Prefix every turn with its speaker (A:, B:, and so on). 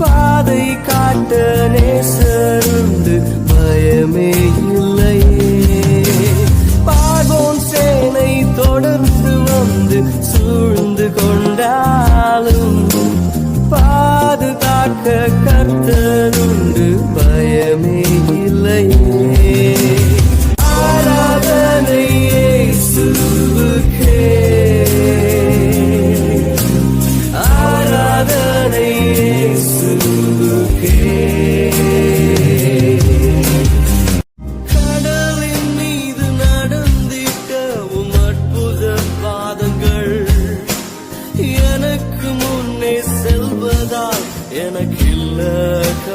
A: பாதை காட்ட நேசருந்து பயமே இல்லையே. பாகோன் சேனை தொடர்ந்து வந்து சூழ்ந்து கொண்டாலும் பாதுகாக்க கத்தருண்டு பயமே எனக்கு முன்னே செல்வதால் எனக்கில்ல கவலை